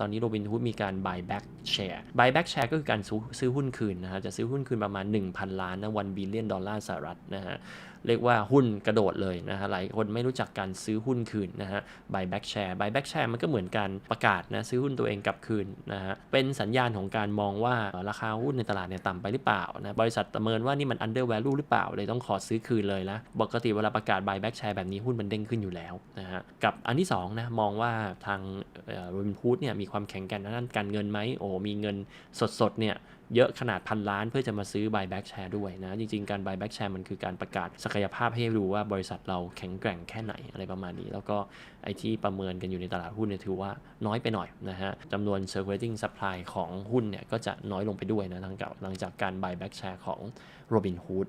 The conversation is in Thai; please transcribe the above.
ตอนนี้โรบินฮูดมีการ buy back share buy back share ก็คือการซื้อหุ้นคืนนะฮะ จะซื้อหุ้นคืนประมาณ 1,000 ล้านนะ1 billion ดอลลาร์สหรัฐนะฮะ เรียกว่าหุ้นกระโดดเลยนะฮะ หลายคนไม่รู้จักการซื้อหุ้นคืนนะฮะ buy back share buy back share มันก็เหมือนการประกาศนะ ซื้อหุ้นตัวเองกลับคืนนะฮะ เป็นสัญญาณของการมองว่าราคาหุ้นในตลาดเนี่ยต่ำไปหรือเปล่านะ บริษัทประเมินว่านี่มัน under value หรือเปล่า เลยต้องขอซื้อคืนเลยละปกติเวลาประกาศ buy back share แบบนี้หุ้นมันเด้งขึ้นอยู่แล้วนะฮะ กับอันที่สองนะมองว่าทางโรบินฮูดเนี่ยมีความแข็งแกร่งด้านการเงินไหมโอ้มีเงินสดๆเนี่ยเยอะขนาดพันล้านเพื่อจะมาซื้อ buy back share ด้วยนะ จริง ๆ การ buy back share มันคือการประกาศศักยภาพให้รู้ว่าบริษัทเราแข็งแกร่งแค่ไหนอะไรประมาณนี้ แล้วก็ไอที่ประเมินกันอยู่ในตลาดหุ้นเนี่ยถือว่าน้อยไปหน่อยนะฮะจำนวน circulating supply ของหุ้นเนี่ยก็จะน้อยลงไปด้วยนะหลังจากหลังจากการ buy back share ของ Robinhood